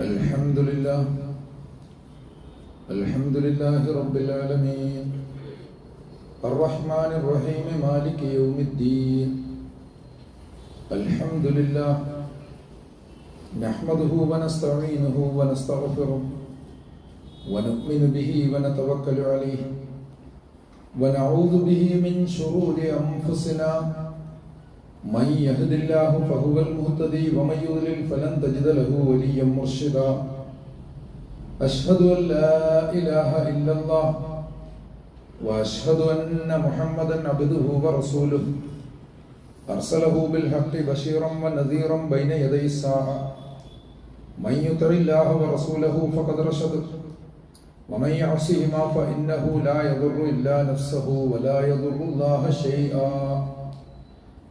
الحمد لله. الحمد لله رب العالمين. الرحمن الرحيم مالك يوم الدين. الحمد لله. نحمده ونستعينه ونستغفره ونؤمن به ونتوكل عليه. ونعوذ به من شرور أنفسنا من يهد الله فهو المهتدي ومن يضلل فلن تجد له وليا مرشدا. أشهد أن لا إله إلا الله وأشهد أن محمدا عبده ورسوله. أرسله بالحق بشيرا ونذيرا بين يدي الساعة. من يطع الله ورسوله فقد رشد. ومن يعصهما فإنه لا يضر إلا نفسه ولا يضر الله شيئا.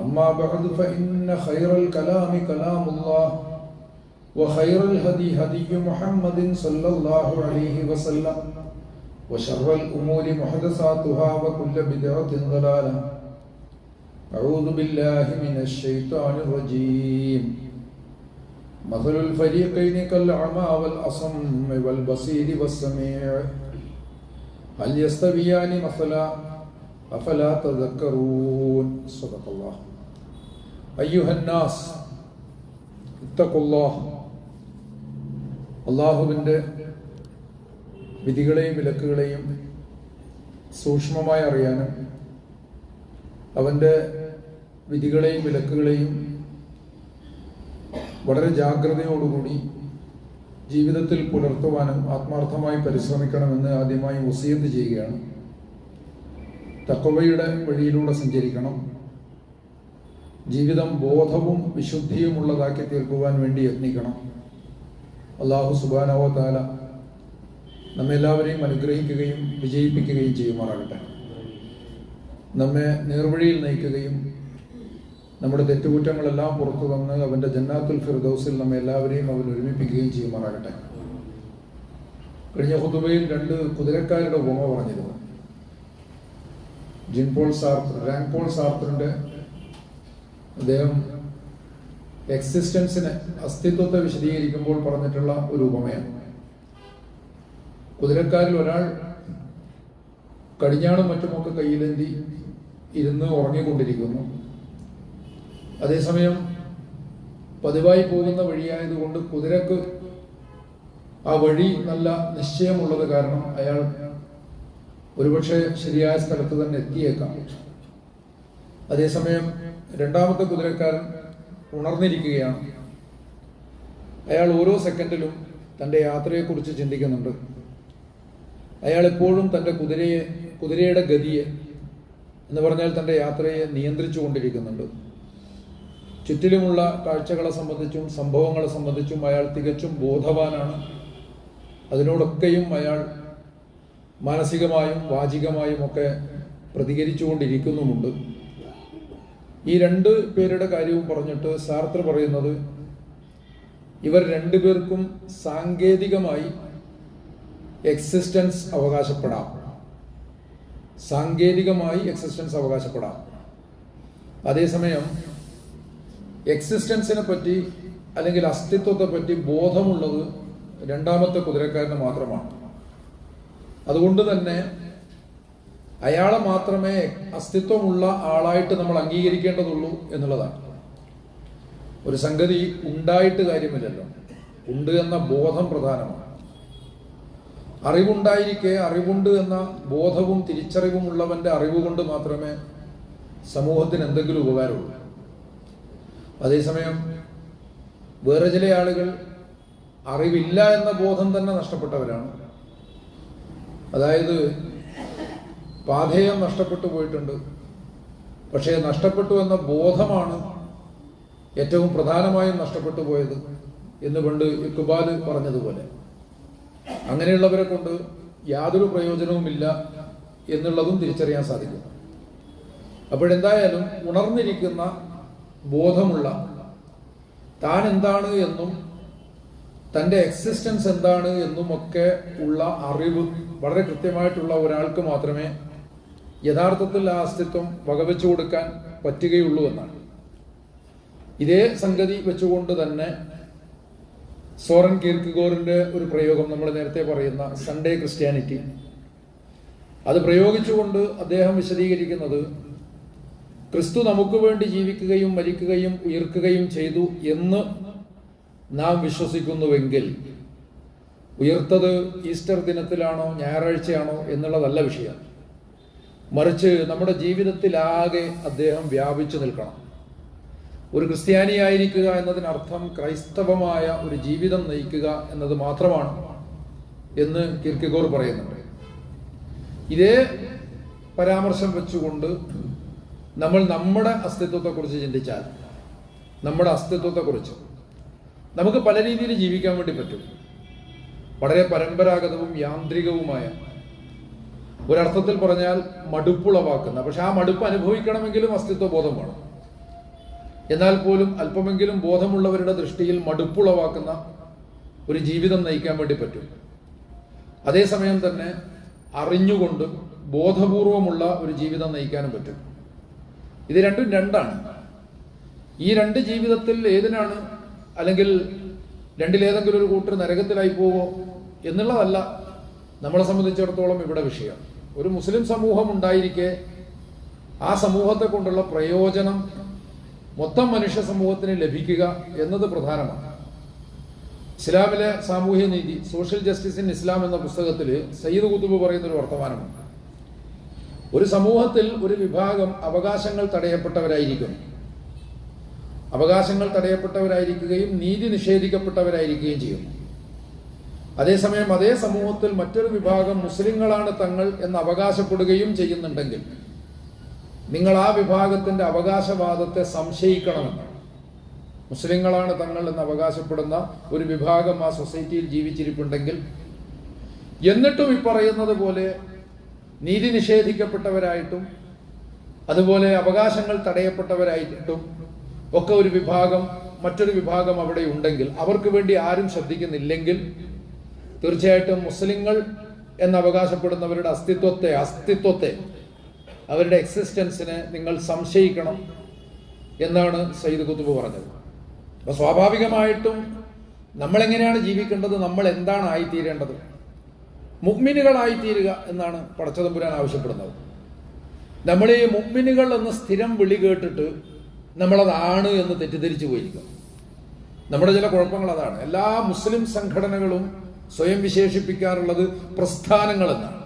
أما بعد فإن خير الكلام كلام الله وخير الهدي هدي محمد صلى الله عليه وسلم وشر الأمور محدثاتها وكل بدعة ضلالة أعوذ بالله من الشيطان الرجيم مثل الفريقين كالأعمى والأصم والبصير والسميع هل يستويان مثلا അഫലാ തദക്കറൂൻ സദഖല്ലാഹ് അയ്യുഹന്നാസ് ഇത്തഖുല്ലാഹ് അള്ളാഹുവിന്റെ വിധികളെയും വിലക്കുകളെയും സൂക്ഷ്മമായി അറിയാനും അവന്റെ വിധികളെയും വിലക്കുകളെയും വളരെ ജാഗ്രതയോടുകൂടി ജീവിതത്തിൽ പുലർത്തുവാനും ആത്മാർത്ഥമായി പരിശ്രമിക്കണമെന്ന് ആദ്യമായി വസീത് ചെയ്യുകയാണ്. തക്കവയുടെ വഴിയിലൂടെ സഞ്ചരിക്കണം. ജീവിതം ബോധവും വിശുദ്ധിയുമുള്ളതാക്കി തീർക്കുവാൻ വേണ്ടി യത്നിക്കണം. അള്ളാഹു സുബാനവോ താല നമ്മെല്ലാവരെയും അനുഗ്രഹിക്കുകയും വിജയിപ്പിക്കുകയും ചെയ്യുമാറാകട്ടെ. നമ്മെ നേർവഴിയിൽ നയിക്കുകയും നമ്മുടെ തെറ്റുകുറ്റങ്ങളെല്ലാം പുറത്തു വന്ന് അവന്റെ ജന്നാത്തുൽ ഫിർദൌസിൽ നമ്മെ എല്ലാവരെയും അവൻ ഒരുമിപ്പിക്കുകയും ചെയ്യുമാറാകട്ടെ. കഴിഞ്ഞ ഹുതുബയിൽ രണ്ട് കുതിരക്കാരുടെ ഉപമ പറഞ്ഞിരുന്നു. Jean Paul Sartre Jean Paul സാർത്തറിന്റെ അദ്ദേഹം എക്സിസ്റ്റൻസിനെ അസ്തിത്വത്തെ വിശദീകരിക്കുമ്പോൾ പറഞ്ഞിട്ടുള്ള ഒരു ഉപമയാണ്. കുതിരക്കാരിൽ ഒരാൾ കടിഞ്ഞാണും മറ്റുമൊക്കെ കയ്യിലെന്തി ഇരുന്ന് ഉറങ്ങിക്കൊണ്ടിരിക്കുന്നു. അതേസമയം പതിവായി പോകുന്ന വഴിയായതുകൊണ്ട് കുതിരക്ക് ആ വഴി നല്ല നിശ്ചയമുള്ളത് കാരണം അയാൾ ഒരുപക്ഷെ ശരിയായ സ്ഥലത്ത് തന്നെ എത്തിയേക്കാം. അതേസമയം രണ്ടാമത്തെ കുതിരക്കാരൻ ഉണർന്നിരിക്കുകയാണ്. അയാൾ ഓരോ സെക്കൻഡിലും തന്റെ യാത്രയെക്കുറിച്ച് ചിന്തിക്കുന്നുണ്ട്. അയാൾ എപ്പോഴും തന്റെ കുതിരയെ കുതിരയുടെ ഗതിയെ എന്ന് പറഞ്ഞാൽ തന്റെ യാത്രയെ നിയന്ത്രിച്ചു കൊണ്ടിരിക്കുന്നുണ്ട് ചുറ്റിലുമുള്ള കാഴ്ചകളെ സംബന്ധിച്ചും സംഭവങ്ങളെ സംബന്ധിച്ചും അയാൾ തികച്ചും ബോധവാനാണ്. അതിനോടൊക്കെയും അയാൾ മാനസികമായും വാചികമായും ഒക്കെ പ്രതികരിച്ചുകൊണ്ടിരിക്കുന്നുമുണ്ട്. ഈ രണ്ട് പേരുടെ കാര്യവും പറഞ്ഞിട്ട് സാർത്ര പറയുന്നത് ഇവർ രണ്ടുപേർക്കും സാങ്കേതികമായി എക്സിസ്റ്റൻസ് അവകാശപ്പെടാം. സാങ്കേതികമായി എക്സിസ്റ്റൻസ് അവകാശപ്പെടാം. അതേസമയം എക്സിസ്റ്റൻസിനെ പറ്റി അല്ലെങ്കിൽ അസ്തിത്വത്തെ പറ്റി ബോധമുള്ളത് രണ്ടാമത്തെ കുതിരക്കാരന് മാത്രമാണ്. അതുകൊണ്ട് തന്നെ അയാളെ മാത്രമേ അസ്തിത്വമുള്ള ആളായിട്ട് നമ്മൾ അംഗീകരിക്കേണ്ടതുള്ളൂ എന്നുള്ളതാണ്. ഒരു സംഗതി ഉണ്ടായിട്ട് കാര്യമില്ലല്ലോ. ഉണ്ട് എന്ന ബോധം പ്രധാനമാണ്. അറിവുണ്ടായിരിക്കെ അറിവുണ്ട് എന്ന ബോധവും തിരിച്ചറിവും ഉള്ളവന്റെ അറിവ് കൊണ്ട് മാത്രമേ സമൂഹത്തിന് എന്തെങ്കിലും ഉപകാരമുള്ളൂ. അതേസമയം വേറെ ചില ആളുകൾ അറിവില്ല എന്ന ബോധം തന്നെ നഷ്ടപ്പെട്ടവരാണ്. അതായത് പാധേയം നഷ്ടപ്പെട്ടു പോയിട്ടുണ്ട്. പക്ഷേ നഷ്ടപ്പെട്ടു എന്ന ബോധമാണ് ഏറ്റവും പ്രധാനമായും നഷ്ടപ്പെട്ടു പോയത് എന്ന് പണ്ട് ഇക്ബാൽ പറഞ്ഞതുപോലെ. അങ്ങനെയുള്ളവരെ കൊണ്ട് യാതൊരു പ്രയോജനവുമില്ല എന്നുള്ളതും തിരിച്ചറിയാൻ സാധിക്കും. അപ്പോഴെന്തായാലും ഉണർന്നിരിക്കുന്ന ബോധമുള്ള താൻ എന്താണ് എന്നും തന്റെ എക്സിസ്റ്റൻസ് എന്താണ് എന്നും ഒക്കെ ഉള്ള അറിവ് വളരെ കൃത്യമായിട്ടുള്ള ഒരാൾക്ക് മാത്രമേ യഥാർത്ഥത്തിൽ ആ അസ്തിത്വം വകവെച്ചു കൊടുക്കാൻ പറ്റുകയുള്ളൂ എന്നാണ്. ഇതേ സംഗതി വെച്ചുകൊണ്ട് തന്നെ സോറൻ കീർക്കിഗോറിന്റെ ഒരു പ്രയോഗം നമ്മൾ നേരത്തെ പറയുന്ന സൺഡേ ക്രിസ്ത്യാനിറ്റി അത് പ്രയോഗിച്ചുകൊണ്ട് അദ്ദേഹം വിശദീകരിക്കുന്നത് ക്രിസ്തു നമുക്ക് വേണ്ടി ജീവിക്കുകയും മരിക്കുകയും ഉയർക്കുകയും ചെയ്തു എന്ന് നാം വിശ്വസിക്കുന്നുവെങ്കിൽ ഉയർത്തത് ഈസ്റ്റർ ദിനത്തിലാണോ ഞായറാഴ്ചയാണോ എന്നുള്ളതല്ല വിഷയം. മറിച്ച് നമ്മുടെ ജീവിതത്തിലാകെ അദ്ദേഹം വ്യാപിച്ചു നിൽക്കണം. ഒരു ക്രിസ്ത്യാനിയായിരിക്കുക എന്നതിനർത്ഥം ക്രൈസ്തവമായ ഒരു ജീവിതം നയിക്കുക എന്നത് മാത്രമാണ് എന്ന് കിർക്കിഗോർ പറയുന്നുണ്ട്. ഇതേ പരാമർശം വെച്ചുകൊണ്ട് നമ്മൾ നമ്മുടെ അസ്തിത്വത്തെക്കുറിച്ച് ചിന്തിച്ചാൽ നമ്മുടെ അസ്തിത്വത്തെക്കുറിച്ച് നമുക്ക് പല രീതിയിൽ ജീവിക്കാൻ വേണ്ടി പറ്റും. വളരെ പരമ്പരാഗതവും യാന്ത്രികവുമായ ഒരർത്ഥത്തിൽ പറഞ്ഞാൽ മടുപ്പുളവാക്കുന്ന. പക്ഷെ ആ മടുപ്പ് അനുഭവിക്കണമെങ്കിലും അസ്തിത്വ ബോധം വേണം എന്നാൽ പോലും അല്പമെങ്കിലും ബോധമുള്ളവരുടെ ദൃഷ്ടിയിൽ മടുപ്പുളവാക്കുന്ന ഒരു ജീവിതം നയിക്കാൻ വേണ്ടി പറ്റും. അതേസമയം തന്നെ അറിഞ്ഞുകൊണ്ട് ബോധപൂർവമുള്ള ഒരു ജീവിതം നയിക്കാനും പറ്റും. ഇത് രണ്ടും രണ്ടാണ്. ഈ രണ്ട് ജീവിതത്തിൽ ഏതിനാണ് അല്ലെങ്കിൽ രണ്ടിലേതെങ്കിലും ഒരു കൂട്ടർ നരകത്തിലായി പോവോ എന്നുള്ളതല്ല നമ്മളെ സംബന്ധിച്ചിടത്തോളം ഇവിടെ വിഷയം. ഒരു മുസ്ലിം സമൂഹം ഉണ്ടായിരിക്കെ ആ സമൂഹത്തെ കൊണ്ടുള്ള പ്രയോജനം മൊത്തം മനുഷ്യ സമൂഹത്തിന് ലഭിക്കുക എന്നത് പ്രധാനമാണ്. ഇസ്ലാമിലെ സാമൂഹ്യ നീതി സോഷ്യൽ ജസ്റ്റിസ് ഇൻ ഇസ്ലാം എന്ന പുസ്തകത്തിൽ സയ്യിദ് കുത്തുബ് പറയുന്ന ഒരു വർത്തമാനമുണ്ട്. ഒരു സമൂഹത്തിൽ ഒരു വിഭാഗം അവകാശങ്ങൾ തടയപ്പെട്ടവരായിരിക്കും. അവകാശങ്ങൾ തടയപ്പെട്ടവരായിരിക്കുകയും നീതി നിഷേധിക്കപ്പെട്ടവരായിരിക്കുകയും ചെയ്യും അതേസമയം അതേ സമൂഹത്തിൽ മറ്റൊരു വിഭാഗം മുസ്ലിങ്ങളാണ് തങ്ങൾ എന്ന് അവകാശപ്പെടുകയും ചെയ്യുന്നുണ്ടെങ്കിൽ നിങ്ങൾ ആ വിഭാഗത്തിന്റെ അവകാശവാദത്തെ സംശയിക്കണമെന്നാണ്. മുസ്ലിങ്ങളാണ് തങ്ങൾ എന്ന് അവകാശപ്പെടുന്ന ഒരു വിഭാഗം ആ സൊസൈറ്റിയിൽ ജീവിച്ചിരിപ്പുണ്ടെങ്കിൽ എന്നിട്ടും ഈ പറയുന്നത് പോലെ നീതി നിഷേധിക്കപ്പെട്ടവരായിട്ടും അതുപോലെ അവകാശങ്ങൾ തടയപ്പെട്ടവരായിട്ടും ഒക്കെ ഒരു വിഭാഗം മറ്റൊരു വിഭാഗം അവിടെ ഉണ്ടെങ്കിൽ അവർക്ക് വേണ്ടി ആരും ശ്രദ്ധിക്കുന്നില്ലെങ്കിൽ തീർച്ചയായിട്ടും മുസ്ലിങ്ങൾ എന്ന് അവകാശപ്പെടുന്നവരുടെ അസ്തിത്വത്തെ അസ്തിത്വത്തെ അവരുടെ എക്സിസ്റ്റൻസിനെ നിങ്ങൾ സംശയിക്കണം എന്നാണ് സയ്യിദ് കുത്തുബ് പറഞ്ഞത്. അപ്പൊ സ്വാഭാവികമായിട്ടും നമ്മളെങ്ങനെയാണ് ജീവിക്കേണ്ടത്? നമ്മൾ എന്താണ് ആയിത്തീരേണ്ടത്? മുഗ്മിനുകളായിത്തീരുക എന്നാണ് പടച്ചതമ്പുരാൻ ആവശ്യപ്പെടുന്നത്. നമ്മൾ ഈ മുഗ്മിനുകൾ എന്ന് സ്ഥിരം വിളി കേട്ടിട്ട് നമ്മളതാണ് എന്ന് തെറ്റിദ്ധരിച്ചു പോയിരിക്കുന്നു നമ്മുടെ ചില കുഴപ്പങ്ങൾ അതാണ്. എല്ലാ മുസ്ലിം സംഘടനകളും സ്വയം വിശേഷിപ്പിക്കാറുള്ളത് പ്രസ്ഥാനങ്ങൾ എന്നാണ്.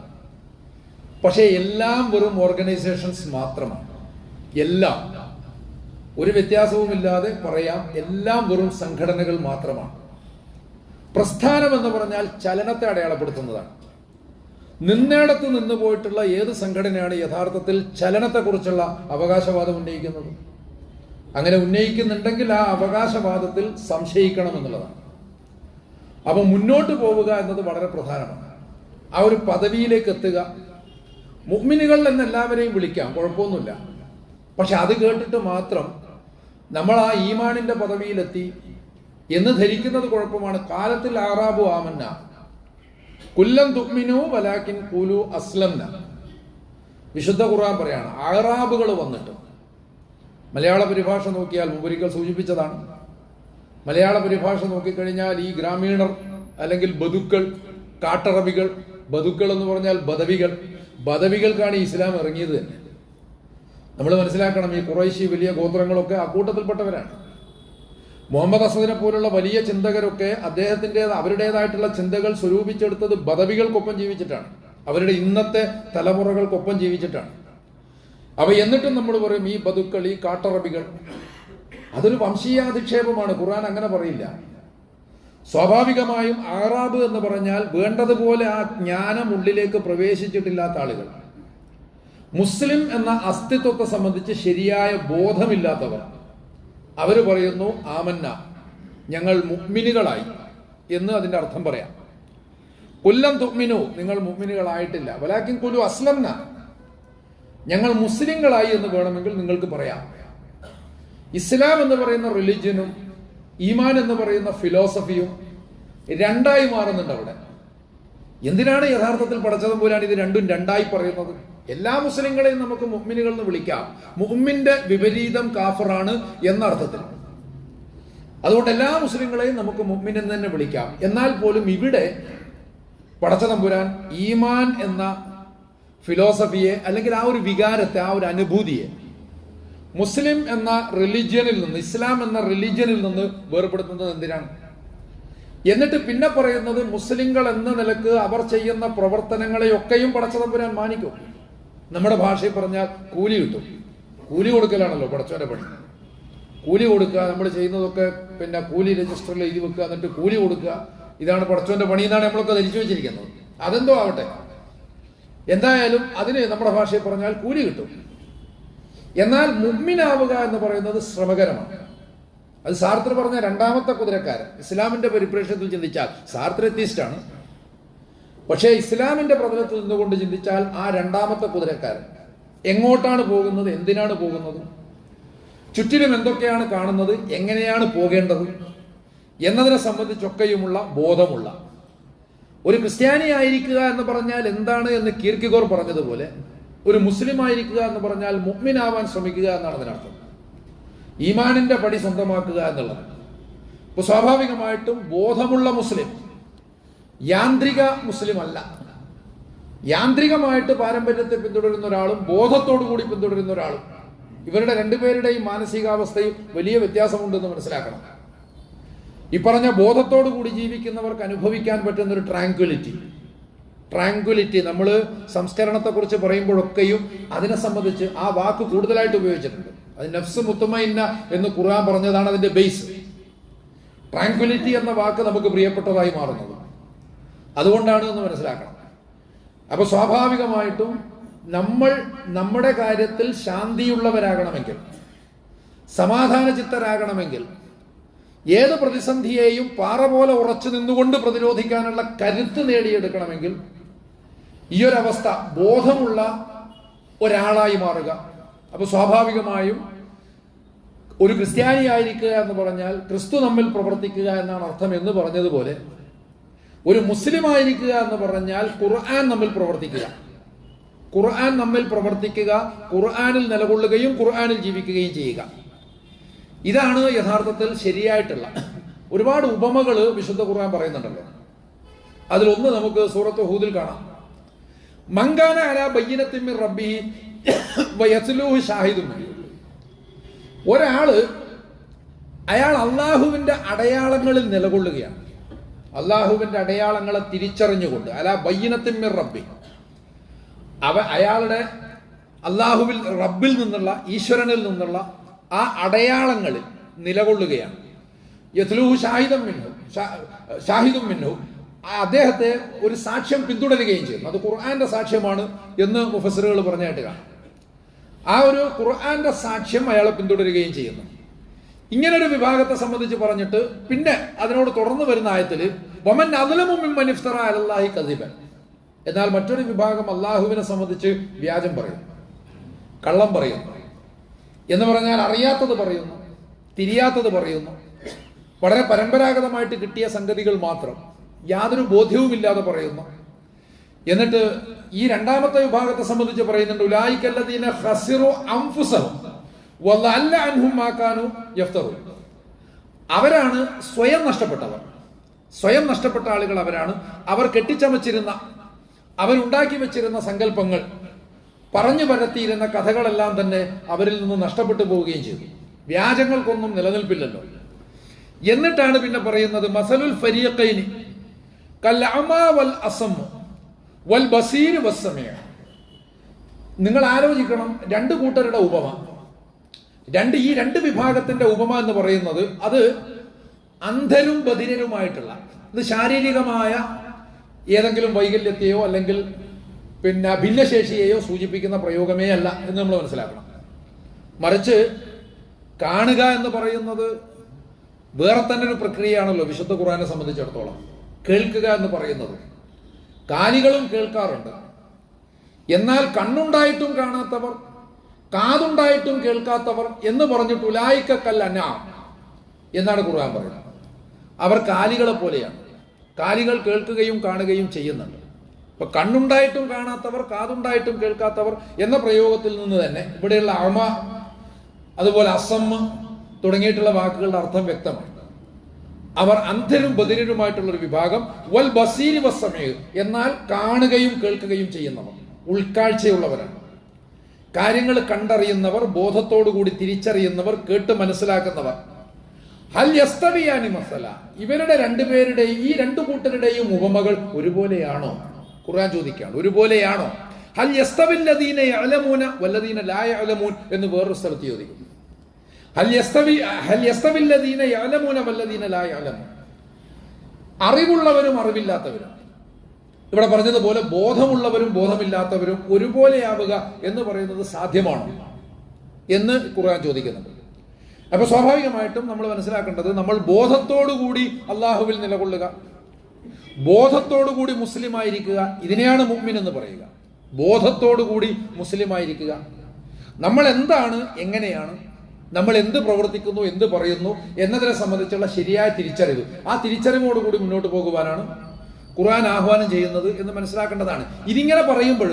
പക്ഷേ എല്ലാം വെറും ഓർഗനൈസേഷൻസ് മാത്രമാണ്. എല്ലാം. ഒരു വ്യത്യാസവുമില്ലാതെ പറയാം എല്ലാം വെറും സംഘടനകൾ മാത്രമാണ്. പ്രസ്ഥാനം എന്ന് പറഞ്ഞാൽ ചലനത്തെ അടയാളപ്പെടുത്തുന്നതാണ്. നിന്നേടത്ത് നിന്ന് പോയിട്ടുള്ള ഏത് സംഘടനയാണ് യഥാർത്ഥത്തിൽ ചലനത്തെക്കുറിച്ചുള്ള അവകാശവാദം ഉന്നയിക്കുന്നത്? അങ്ങനെ ഉന്നയിക്കുന്നുണ്ടെങ്കിൽ ആ അവകാശവാദത്തിൽ സംശയിക്കണം എന്നുള്ളതാണ് അപ്പൊ മുന്നോട്ട് പോവുക എന്നത് വളരെ പ്രധാനമാണ്. ആ ഒരു പദവിയിലേക്ക് എത്തുക. മുഹ്മിനുകൾ എന്ന് എല്ലാവരെയും വിളിക്കാം കുഴപ്പമൊന്നുമില്ല. പക്ഷെ അത് കേട്ടിട്ട് മാത്രം നമ്മൾ ആ ഈമാനിന്റെ പദവിയിലെത്തി എന്ന് ധരിക്കുന്നത് കുഴപ്പമാണ്. കാലത്തിൽ ആറാബു ആമന്ന. കുല്ലം തുക്മിനു വലാക്കിൻ കുലു അസ്ലംന. വിശുദ്ധ ഖുർആൻ പറയാണ് ആറാബുകൾ വന്നിട്ട്. മലയാള പരിഭാഷ നോക്കിയാൽ മുമ്പൊരിക്കൽ സൂചിപ്പിച്ചതാണ്. മലയാള പരിഭാഷ നോക്കിക്കഴിഞ്ഞാൽ ഈ ഗ്രാമീണർ അല്ലെങ്കിൽ ബതുക്കൾ കാട്ടറബികൾ ബതുക്കൾ എന്ന് പറഞ്ഞാൽ ബദവികൾ ബദവികൾക്കാണ് ഈ ഇസ്ലാം ഇറങ്ങിയത് തന്നെ. നമ്മൾ മനസ്സിലാക്കണം ഈ കുറേശ്ശി വലിയ ഗോത്രങ്ങളൊക്കെ ആ കൂട്ടത്തിൽപ്പെട്ടവരാണ് മുഹമ്മദ് അസദിനെ പോലുള്ള വലിയ ചിന്തകരൊക്കെ അദ്ദേഹത്തിന്റെ അവരുടേതായിട്ടുള്ള ചിന്തകൾ സ്വരൂപിച്ചെടുത്തത് ബദവികൾക്കൊപ്പം ജീവിച്ചിട്ടാണ്. അവരുടെ ഇന്നത്തെ തലമുറകൾക്കൊപ്പം ജീവിച്ചിട്ടാണ്. അവ എന്നിട്ടും നമ്മൾ പറയും ഈ ബതുക്കൾ ഈ കാട്ടറബികൾ. അതൊരു വംശീയാധിക്ഷേപമാണ്. ഖുർആൻ അങ്ങനെ പറയില്ല. സ്വാഭാവികമായും ആറാബ് എന്ന് പറഞ്ഞാൽ വേണ്ടതുപോലെ ആ ജ്ഞാനം ഉള്ളിലേക്ക് പ്രവേശിച്ചിട്ടില്ലാത്ത ആളുകൾ. മുസ്ലിം എന്ന അസ്തിത്വത്തെ സംബന്ധിച്ച് ശരിയായ ബോധമില്ലാത്തവർ. അവർ പറയുന്നു ആമന്ന ഞങ്ങൾ മുഗ്മിനുകളായി എന്ന് അതിന്റെ അർത്ഥം പറയാം. കൊല്ലം തുമ്മിനു നിങ്ങൾ മുഗ്മിനുകളായിട്ടില്ല. വലാക്കിൻ കുലു അസ്ലംന. ഞങ്ങൾ മുസ്ലിങ്ങളായി എന്ന് വേണമെങ്കിൽ നിങ്ങൾക്ക് പറയാം. ഇസ്ലാം എന്ന് പറയുന്ന റിലിജ്യനും ഈമാൻ എന്ന് പറയുന്ന ഫിലോസഫിയും രണ്ടായി മാറുന്നുണ്ട് അവിടെ. എന്തിനാണ് യഥാർത്ഥത്തിൽ പടച്ചതമ്പൂരാൻ ഇത് രണ്ടും രണ്ടായി പറയുന്നത്? എല്ലാ മുസ്ലിങ്ങളെയും നമുക്ക് മുഹ്മിനുകൾ എന്ന് വിളിക്കാം. മുഹമ്മിന്റെ വിപരീതം കാഫറാണ് എന്ന അർത്ഥത്തിൽ. അതുകൊണ്ട് എല്ലാ മുസ്ലിങ്ങളെയും നമുക്ക് മുഹ്മിൻ എന്ന് തന്നെ വിളിക്കാം. എന്നാൽ പോലും ഇവിടെ പടച്ചതമ്പുരാൻ ഈമാൻ എന്ന ഫിലോസഫിയെ അല്ലെങ്കിൽ ആ ഒരു വികാരത്തെ ആ ഒരു അനുഭൂതിയെ. മുസ്ലിം എന്ന റിലിജ്യനിൽ നിന്ന് ഇസ്ലാം എന്ന റിലിജ്യനിൽ നിന്ന് വേർപെടുത്തുന്നത് എന്തിനാണ്? എന്നിട്ട് പിന്നെ പറയുന്നത് മുസ്ലിങ്ങൾ എന്ന നിലയ്ക്ക് അവർ ചെയ്യുന്ന പ്രവർത്തനങ്ങളെയൊക്കെയും പടച്ചതമ്പുരാൻ മാനിക്കും. നമ്മുടെ ഭാഷയിൽ പറഞ്ഞാൽ കൂലി കിട്ടും. കൂലി കൊടുക്കലാണല്ലോ പടച്ചവന്റെ പണി. കൂലി കൊടുക്കുക നമ്മൾ ചെയ്യുന്നതൊക്കെ പിന്നെ കൂലി രജിസ്റ്ററിൽ എഴുതി വെക്കുക എന്നിട്ട് കൂലി കൊടുക്കുക. ഇതാണ് പടച്ചവന്റെ പണി എന്നാണ് നമ്മളൊക്കെ ധരിച്ചു വെച്ചിരിക്കുന്നത്. അതെന്തോ ആവട്ടെ. എന്തായാലും അതിന് നമ്മുടെ ഭാഷയിൽ പറഞ്ഞാൽ കൂലി കിട്ടും. എന്നാൽ മുമ്മിനാവുക എന്ന് പറയുന്നത് ശ്രമകരമാണ്. അത് സാർത്ര പറഞ്ഞ രണ്ടാമത്തെ കുതിരക്കാരൻ. ഇസ്ലാമിന്റെ പരിപ്രേക്ഷ്യത്തിൽ ചിന്തിച്ചാൽ സാർത്ര ആണ്. പക്ഷേ ഇസ്ലാമിന്റെ പ്രതലത്തിൽ നിന്നുകൊണ്ട് ചിന്തിച്ചാൽ ആ രണ്ടാമത്തെ കുതിരക്കാരൻ എങ്ങോട്ടാണ് പോകുന്നത് എന്തിനാണ് പോകുന്നത് ചുറ്റിലും എന്തൊക്കെയാണ് കാണുന്നത് എങ്ങനെയാണ് പോകേണ്ടത് എന്നതിനെ സംബന്ധിച്ചൊക്കെയുമുള്ള ബോധമുള്ള ഒരു ക്രിസ്ത്യാനി ആയിരിക്കുക എന്ന് പറഞ്ഞാൽ എന്താണ് എന്ന് കീർക്കിഗോർ പറഞ്ഞതുപോലെ ഒരു മുസ്ലിം ആയിരിക്കുക എന്ന് പറഞ്ഞാൽ മുഗ്മിനാവാൻ ശ്രമിക്കുക എന്നാണ് അതിനർത്ഥം. ഈമാനിന്റെ പടി സ്വന്തമാക്കുക എന്നുള്ളത്. ഇപ്പൊ സ്വാഭാവികമായിട്ടും ബോധമുള്ള മുസ്ലിം യാന്ത്രിക മുസ്ലിം അല്ല യാന്ത്രികമായിട്ട് പാരമ്പര്യത്തെ പിന്തുടരുന്ന ഒരാളും ബോധത്തോടു കൂടി പിന്തുടരുന്ന ഒരാളും ഇവരുടെ രണ്ടുപേരുടെയും മാനസികാവസ്ഥയും വലിയ വ്യത്യാസമുണ്ടെന്ന് മനസ്സിലാക്കണം. ഈ പറഞ്ഞ ബോധത്തോടു കൂടി ജീവിക്കുന്നവർക്ക് അനുഭവിക്കാൻ പറ്റുന്ന ഒരു ട്രാങ്ക്വലിറ്റി ട്രാങ്ക്വലിറ്റി നമ്മൾ സംസ്കരണത്തെക്കുറിച്ച് പറയുമ്പോഴൊക്കെയും അതിനെ സംബന്ധിച്ച് ആ വാക്ക് കൂടുതലായിട്ട് ഉപയോഗിച്ചിട്ടുണ്ട്. അത് നഫ്സ് മുത്തമയിന്ന എന്ന് ഖുർആൻ പറഞ്ഞതാണ് അതിന്റെ ബേസ് ട്രാങ്ക്വലിറ്റി എന്ന വാക്ക് നമുക്ക് പ്രിയപ്പെട്ടതായി മാറുന്നത്. അതുകൊണ്ടാണ് എന്ന് മനസ്സിലാക്കണം. അപ്പോൾ സ്വാഭാവികമായിട്ടും നമ്മൾ നമ്മുടെ കാര്യത്തിൽ ശാന്തിയുള്ളവരാകണമെങ്കിൽ സമാധാന ചിത്തരാകണമെങ്കിൽ ഏത് പ്രതിസന്ധിയെയും പാറ പോലെ ഉറച്ചു നിന്നുകൊണ്ട് പ്രതിരോധിക്കാനുള്ള കരുത്ത് നേടിയെടുക്കണമെങ്കിൽ ഈ അവസ്ഥ ബോധമുള്ള ഒരാളായി മാറുക. അപ്പോൾ സ്വാഭാവികമായും ഒരു ക്രിസ്ത്യാനി ആയിരിക്കുക എന്ന് പറഞ്ഞാൽ ക്രിസ്തു നമ്മിൽ പ്രവർത്തിക്കുക എന്നാണ് അർത്ഥം എന്ന് പറഞ്ഞതുപോലെ ഒരു മുസ്ലിം ആയിരിക്കുക എന്ന് പറഞ്ഞാൽ ഖുർആൻ നമ്മിൽ പ്രവർത്തിക്കുക. ഖുർആൻ നമ്മിൽ പ്രവർത്തിക്കുക ഖുർആനിൽ നിലകൊള്ളുകയും ഖുർആനിൽ ജീവിക്കുകയും ചെയ്യുക. ഇതാണ് യഥാർത്ഥത്തിൽ ശരിയായിട്ടുള്ള. ഒരുപാട് ഉപമകൾ വിശുദ്ധ ഖുർആൻ പറയുന്നുണ്ടല്ലോ. അതിലൊന്ന് നമുക്ക് സൂറത്ത് ഹൂദിൽ കാണാം. മങ്കാന അല ബയ്യനത്തിമ്മി റബ്ബി വയസ്ലൂഹ് ഷാഹിദും ഒരാൾ അയാൾ അള്ളാഹുവിന്റെ അടയാളങ്ങളിൽ നിലകൊള്ളുകയാണ്. അള്ളാഹുവിന്റെ അടയാളങ്ങളെ തിരിച്ചറിഞ്ഞുകൊണ്ട് അല ബയ്യനത്തിമ്മിർ റബ്ബി അവ അയാളുടെ അള്ളാഹുവിൽ റബ്ബിൽ നിന്നുള്ള ഈശ്വരനിൽ നിന്നുള്ള ആ അടയാളങ്ങളിൽ നിലകൊള്ളുകയാണ്. യത്ലൂഹു ഷാഹിദം മിന്നു ഷാഹിദും മിന്നു അദ്ദേഹത്തെ ഒരു സാക്ഷ്യം പിന്തുടരുകയും ചെയ്യുന്നു. അത് ഖുർആന്റെ സാക്ഷ്യമാണ് എന്ന് മുഫസറുകൾ പറഞ്ഞായിട്ട് കാണാം. ആ ഒരു ഖുർആന്റെ സാക്ഷ്യം അയാളെ പിന്തുടരുകയും ചെയ്യുന്നു. ഇങ്ങനൊരു വിഭാഗത്തെ സംബന്ധിച്ച് പറഞ്ഞിട്ട് പിന്നെ അതിനോട് തുടർന്ന് വരുന്ന ആയത്തിൽ വമൻ അതിലും അലല്ലാഹി കദിബൻ. എന്നാൽ മറ്റൊരു വിഭാഗം അള്ളാഹുവിനെ സംബന്ധിച്ച് വ്യാജം പറയും കള്ളം പറയുന്നു എന്ന് പറഞ്ഞാൽ അറിയാത്തത് പറയുന്നു തിരിയാത്തത് പറയുന്നു. വളരെ പരമ്പരാഗതമായിട്ട് കിട്ടിയ സംഗതികൾ മാത്രം യാതൊരു ബോധ്യവുമില്ലാതെ പറയുന്നു. എന്നിട്ട് ഈ രണ്ടാമത്തെ വിഭാഗത്തെ സംബന്ധിച്ച് പറയുന്നുണ്ട് ഉലായിക്കല്ലതീന യഫ്തറു അവരാണ് സ്വയം നഷ്ടപ്പെട്ടവർ. സ്വയം നഷ്ടപ്പെട്ട ആളുകൾ അവരാണ്. അവർ കെട്ടിച്ചമച്ചിരുന്ന അവരുണ്ടാക്കി വെച്ചിരുന്ന സങ്കല്പങ്ങൾ പറഞ്ഞു പരത്തിയിരുന്ന കഥകളെല്ലാം തന്നെ അവരിൽ നിന്ന് നഷ്ടപ്പെട്ടു പോവുകയും ചെയ്തു. വ്യാജങ്ങൾക്കൊന്നും നിലനിൽപ്പില്ലല്ലോ. എന്നിട്ടാണ് പിന്നെ പറയുന്നത് മസലുൽ കല്ലഅമാ വൽ വൽ ബസീർ നിങ്ങൾ ആലോചിക്കണം രണ്ട് കൂട്ടരുടെ ഉപമ. രണ്ട് ഈ രണ്ട് വിഭാഗത്തിന്റെ ഉപമ എന്ന് പറയുന്നത് അത് അന്ധരും ബധിരരുമായിട്ടുള്ള ഇത് ശാരീരികമായ ഏതെങ്കിലും വൈകല്യത്തെയോ അല്ലെങ്കിൽ പിന്നെ ഭിന്നശേഷിയെയോ സൂചിപ്പിക്കുന്ന പ്രയോഗമേ അല്ല എന്ന് നമ്മൾ മനസ്സിലാക്കണം. മറിച്ച് കാണുക എന്ന് പറയുന്നത് വേറെ തന്നെ ഒരു പ്രക്രിയയാണല്ലോ വിശുദ്ധ ഖുർആനെ സംബന്ധിച്ചിടത്തോളം. കേൾക്കുക എന്ന് പറയുന്നത്. കാലികളും കേൾക്കാറുണ്ട്. എന്നാൽ കണ്ണുണ്ടായിട്ടും കാണാത്തവർ കാതുണ്ടായിട്ടും കേൾക്കാത്തവർ എന്ന് പറഞ്ഞിട്ട് ഉലായിക്കല്ല എന്നാണ് ഖുർആൻ പറയുന്നത്. അവർ കാലികളെ പോലെയാണ്. കാലികൾ കേൾക്കുകയും കാണുകയും ചെയ്യുന്നുണ്ട്. ഇപ്പൊ കണ്ണുണ്ടായിട്ടും കാണാത്തവർ കാതുണ്ടായിട്ടും കേൾക്കാത്തവർ എന്ന പ്രയോഗത്തിൽ നിന്ന് തന്നെ ഇവിടെയുള്ള അമ അതുപോലെ അസമ്മ തുടങ്ങിയിട്ടുള്ള വാക്കുകളുടെ അർത്ഥം വ്യക്തമാണ്. അവർ അന്ധരും ബദിരരുമായിട്ടുള്ള ഒരു വിഭാഗം വൽ ബസീരി വസമേ എന്നാൽ കാണുകയും കേൾക്കുകയും ചെയ്യുന്നവർ ഉൾക്കാഴ്ചയുള്ളവരാണ്. കാര്യങ്ങൾ കണ്ടറിയുന്നവർ ബോധത്തോടുകൂടി തിരിച്ചറിയുന്നവർ കേട്ട് മനസ്സിലാക്കുന്നവർ. ഹൽ യസ്തവിയാനി മസല ഇവരുടെ രണ്ടുപേരുടെയും ഈ രണ്ടു കൂട്ടരുടെയും ഉപമകൾ ഒരുപോലെയാണോ? ഖുർആൻ ചോദിക്കുകയാണ്. ഒരുപോലെയാണോ? ഹൽ യഅലമൂന ലാ എന്ന് വേറൊരു സ്ഥലത്ത് ചോദിക്കുന്നു. ഹൽ യസ്തവി ഹൽ യഅലമൂന ലാ അറിവുള്ളവരും അറിവില്ലാത്തവരും. ഇവിടെ പറഞ്ഞതുപോലെ ബോധമുള്ളവരും ബോധമില്ലാത്തവരും ഒരുപോലെയാവുക എന്ന് പറയുന്നത് സാധ്യമാണ് എന്ന് ഖുർആൻ ചോദിക്കുന്നുണ്ട്. അപ്പൊ സ്വാഭാവികമായിട്ടും നമ്മൾ മനസ്സിലാക്കേണ്ടത് നമ്മൾ ബോധത്തോടുകൂടി അള്ളാഹുവിൽ നിലകൊള്ളുക ബോധത്തോടുകൂടി മുസ്ലിം ആയിരിക്കുക ഇതിനെയാണ് മുഅ്മിൻ എന്ന് പറയുക. ബോധത്തോടുകൂടി മുസ്ലിം ആയിരിക്കുക നമ്മൾ എന്താണ് എങ്ങനെയാണ് നമ്മൾ എന്ത് പ്രവർത്തിക്കുന്നു എന്ത് പറയുന്നു എന്നതിനെ സംബന്ധിച്ചുള്ള ശരിയായ തിരിച്ചറിവ്. ആ തിരിച്ചറിവോടുകൂടി മുന്നോട്ട് പോകുവാനാണ് ഖുർആൻ ആഹ്വാനം ചെയ്യുന്നത് എന്ന് മനസ്സിലാക്കേണ്ടതാണ്. ഇതിങ്ങനെ പറയുമ്പോൾ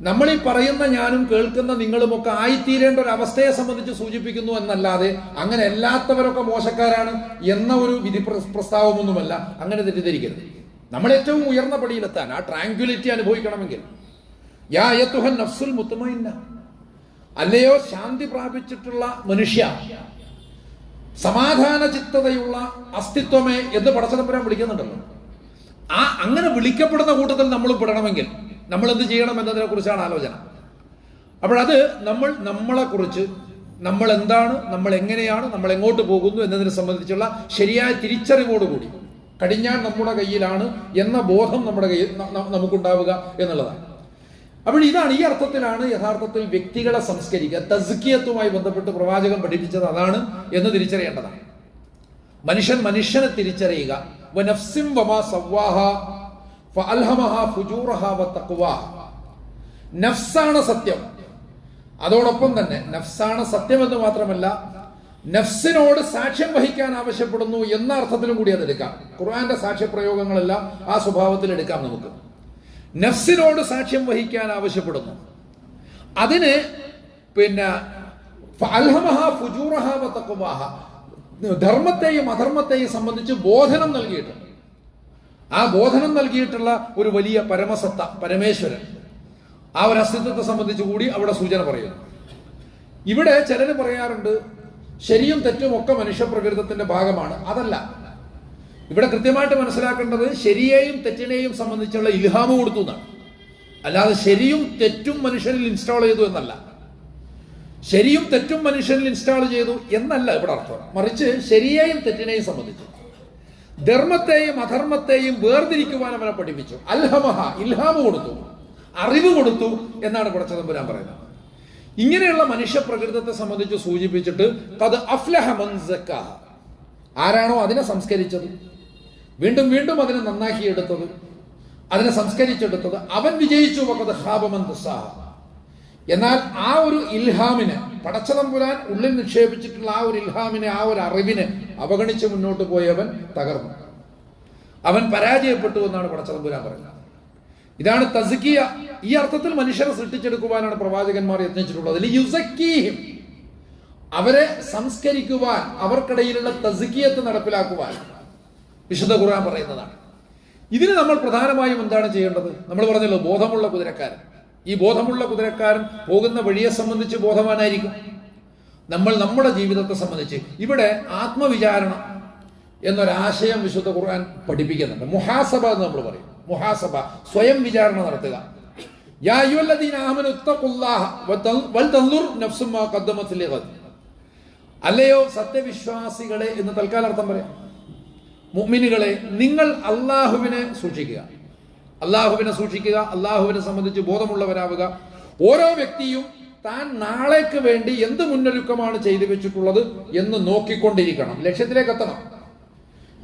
നമ്മൾ ഈ പറയുന്ന ഞാനും കേൾക്കുന്ന നിങ്ങളുമൊക്കെ ആയിത്തീരേണ്ട ഒരു അവസ്ഥയെ സംബന്ധിച്ച് സൂചിപ്പിക്കുന്നു എന്നല്ലാതെ അങ്ങനെ അല്ലാത്തവരൊക്കെ മോശക്കാരാണ് എന്ന ഒരു വിധി പ്രസ്താവമൊന്നുമല്ല. അങ്ങനെ തെറ്റിദ്ധരിക്കരുത്. നമ്മൾ ഏറ്റവും ഉയർന്ന പടിയിലെത്താൻ ആ ട്രാങ്ക്വിലിറ്റി അനുഭവിക്കണമെങ്കിൽ. യാ നഫ്സുൽ മുത്തമയിന്ന അല്ലയോ ശാന്തി പ്രാപിച്ചിട്ടുള്ള മനുഷ്യ സമാധാന ചിത്തതയുള്ള അസ്തിത്വമേ എന്ന് പടച്ചതമ്പുരാൻ വിളിക്കുന്നുണ്ടല്ലോ. ആ അങ്ങനെ വിളിക്കപ്പെടുന്ന കൂട്ടത്തിൽ നമ്മൾ പെടണമെങ്കിൽ നമ്മൾ എന്ത് ചെയ്യണം എന്നതിനെ കുറിച്ചാണ് ആലോചന അപ്പോഴത് നമ്മൾ നമ്മളെക്കുറിച്ച് നമ്മൾ എന്താണ് നമ്മൾ എങ്ങനെയാണ് നമ്മൾ എങ്ങോട്ട് പോകുന്നു എന്നതിനെ സംബന്ധിച്ചുള്ള ശരിയായ തിരിച്ചറിവോടുകൂടി കടിഞ്ഞാൻ നമ്മുടെ കയ്യിലാണ് എന്ന ബോധം നമ്മുടെ കയ്യിൽ നമുക്കുണ്ടാവുക എന്നുള്ളതാണ്. അപ്പോൾ ഇതാണ് ഈ അർത്ഥത്തിലാണ് യഥാർത്ഥത്തിൽ വ്യക്തികളെ സംസ്കരിക്കുക. തസ്കിയത്തുമായി ബന്ധപ്പെട്ട് പ്രവാചകൻ പഠിപ്പിച്ചത് അതാണ് എന്ന് തിരിച്ചറിയേണ്ടതാണ്. മനുഷ്യൻ മനുഷ്യനെ തിരിച്ചറിയുക. വനഫ്സിം വമാ സവ്വാഹ നഫ്സാണ് സത്യം. അതോടൊപ്പം തന്നെ നഫ്സാണ് സത്യം എന്ന് മാത്രമല്ല നഫ്സിനോട് സാക്ഷ്യം വഹിക്കാൻ ആവശ്യപ്പെടുന്നു എന്ന അർത്ഥത്തിലും കൂടി അത് എടുക്കാം. ഖുർആന്റെ സാക്ഷ്യപ്രയോഗങ്ങളെല്ലാം ആ സ്വഭാവത്തിൽ എടുക്കാം നമുക്ക്. നഫ്സിനോട് സാക്ഷ്യം വഹിക്കാൻ ആവശ്യപ്പെടുന്നു. അതിന് പിന്നെ ധർമ്മത്തെയും അധർമ്മത്തെയും സംബന്ധിച്ച് ബോധനം നൽകിയിട്ടുണ്ട്. ആ ബോധനം നൽകിയിട്ടുള്ള ഒരു വലിയ പരമസത്ത പരമേശ്വരൻ. ആ ഒരു അസ്തിത്വത്തെ സംബന്ധിച്ച് കൂടി അവിടെ സൂചന പറയുന്നു. ഇവിടെ ചിലര് പറയാറുണ്ട് ശരിയും തെറ്റും ഒക്കെ മനുഷ്യപ്രകൃതത്തിന്റെ ഭാഗമാണ്. അതല്ല. ഇവിടെ കൃത്യമായിട്ട് മനസ്സിലാക്കേണ്ടത് ശരിയെയും തെറ്റിനെയും സംബന്ധിച്ചുള്ള ഇൽഹാമ് കൊടുത്തു എന്നാണ്. അല്ലാതെ ശരിയും തെറ്റും മനുഷ്യനിൽ ഇൻസ്റ്റാൾ ചെയ്തു എന്നല്ല. ശരിയും തെറ്റും മനുഷ്യനിൽ ഇൻസ്റ്റാൾ ചെയ്തു എന്നല്ല ഇവിടെ അർത്ഥം. മറിച്ച് ശരിയെയും തെറ്റിനെയും സംബന്ധിച്ചു. ധർമ്മത്തെയും അധർമ്മത്തെയും വേർതിരിക്കുവാൻ അവനെ പഠിപ്പിച്ചു. അൽഹമഹ ഇൽഹാമ് കൊടുത്തു. അറിവ് കൊടുത്തു എന്നാണ് പടച്ചതമ്പുരാൻ പറയുന്നത്. ഇങ്ങനെയുള്ള മനുഷ്യ പ്രകൃതത്തെ സംബന്ധിച്ച് സൂചിപ്പിച്ചിട്ട് അത് അഫ്ലഹ മൻ സക്കാഹ. ആരാണോ അതിനെ സംസ്കരിച്ചത്? വീണ്ടും വീണ്ടും അതിനെ നന്നാക്കിയെടുത്തത് അതിനെ സംസ്കരിച്ചെടുത്തത്? അവൻ വിജയിച്ചു ഹാബമൻ ദുസ്സാഹ എന്നാൽ ആ ഒരു ഇൽഹാമിനെ പടച്ചതമ്പുരാൻ ഉള്ളിൽ നിക്ഷേപിച്ചിട്ടുള്ള ആ ഒരു ഇൽഹാമിനെ ആ ഒരു അറിവിനെ അവഗണിച്ച് മുന്നോട്ട് പോയവൻ തകർന്നു. അവൻ പരാജയപ്പെട്ടു എന്നാണ് പടച്ചതമ്പുരാൻ പറയുന്നത്. ഇതാണ് തസ്കിയ. ഈ അർത്ഥത്തിൽ മനുഷ്യരെ സൃഷ്ടിച്ചെടുക്കുവാനാണ് പ്രവാചകന്മാർ യത്നിച്ചിട്ടുള്ളത്. അതിൽ യുസക്കീഹിം അവരെ സംസ്കരിക്കുവാൻ അവർക്കിടയിലുള്ള തസ്കിയത്ത് നടപ്പിലാക്കുവാൻ വിശുദ്ധ ഖുർആൻ പറയുന്നതാണ്. ഇതിന് നമ്മൾ പ്രധാനമായും എന്താണ് ചെയ്യേണ്ടത്? നമ്മൾ പറഞ്ഞല്ലോ ബോധമുള്ള കുതിരക്കാരൻ. ഈ ബോധമുള്ള കുതിരക്കാരൻ പോകുന്ന വഴിയെ സംബന്ധിച്ച് ബോധവാനായിരിക്കും. നമ്മൾ നമ്മുടെ ജീവിതത്തെ സംബന്ധിച്ച് ഇവിടെ ആത്മവിചാരണ എന്നൊരാശയം വിശുദ്ധ ഖുർആൻ പഠിപ്പിക്കുന്നുണ്ട്. മുഹാസഭ എന്ന് നമ്മൾ പറയും. മുഹാസഭ സ്വയം വിചാരണ നടത്തുക. അല്ലയോ സത്യവിശ്വാസികളെ എന്ന് തൽക്കാലം അർത്ഥം പറയാം. മുഅ്മിനുകളെ നിങ്ങൾ അള്ളാഹുവിനെ സൂക്ഷിക്കുക. അള്ളാഹുവിനെ സൂക്ഷിക്കുക അള്ളാഹുവിനെ സംബന്ധിച്ച് ബോധമുള്ളവരാവുക. ഓരോ വ്യക്തിയും താൻ നാളേക്ക് വേണ്ടി എന്ത് മുന്നൊരുക്കമാണ് ചെയ്തു വെച്ചിട്ടുള്ളത് എന്ന് നോക്കിക്കൊണ്ടിരിക്കണം. ലക്ഷ്യത്തിലേക്ക് എത്തണം.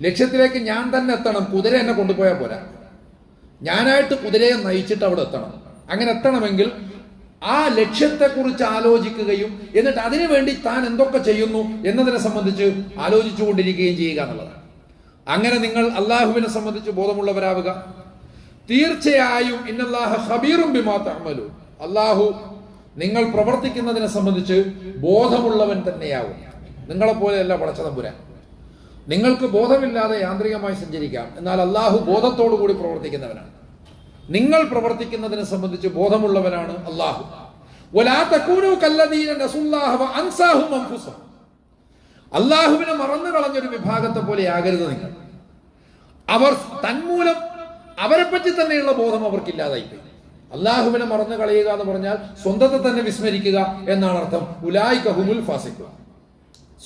ലക്ഷ്യത്തിലേക്ക് ഞാൻ തന്നെ എത്തണം. കുതിര എന്നെ കൊണ്ടുപോയാൽ പോരാ. ഞാനായിട്ട് കുതിരയെ നയിച്ചിട്ട് അവിടെ എത്തണം. അങ്ങനെ എത്തണമെങ്കിൽ ആ ലക്ഷ്യത്തെക്കുറിച്ച് ആലോചിക്കുകയും എന്നിട്ട് അതിനു വേണ്ടി താൻ എന്തൊക്കെ ചെയ്യുന്നു എന്നതിനെ സംബന്ധിച്ച് ആലോചിച്ചുകൊണ്ടിരിക്കുകയും ചെയ്യുക എന്നുള്ളതാണ്. അങ്ങനെ നിങ്ങൾ അള്ളാഹുവിനെ സംബന്ധിച്ച് ബോധമുള്ളവരാവുക. തീർച്ചയായും ബിമാ തഹ്മലു അള്ളാഹു നിങ്ങൾ പ്രവർത്തിക്കുന്നതിനെ സംബന്ധിച്ച് ബോധമുള്ളവൻ തന്നെയാവും. നിങ്ങളെപ്പോലെയല്ല പടച്ചതമ്പുരാൻ നിങ്ങൾക്ക് ബോധമില്ലാതെ യാന്ത്രികമായി സഞ്ചരിക്കാം. എന്നാൽ അള്ളാഹു ബോധത്തോടു കൂടി പ്രവർത്തിക്കുന്നവനാണ്. നിങ്ങൾ പ്രവർത്തിക്കുന്നതിനെ സംബന്ധിച്ച് ബോധമുള്ളവനാണ് അള്ളാഹു അള്ളാഹുവിനെ മറന്നു കളഞ്ഞൊരു വിഭാഗത്തെ പോലെ ആകരുത് നിങ്ങൾ. അവർ തന്മൂലം അവരെ പറ്റി തന്നെയുള്ള ബോധം അവർക്കില്ലാതായിപ്പോയി. അള്ളാഹുവിനെ മറന്നു കളയുക എന്ന് പറഞ്ഞാൽ സ്വന്തത്തെ തന്നെ വിസ്മരിക്കുക എന്നാണ് അർത്ഥം. ഉലായി കഹുമുൽ ഫാസിക്കുക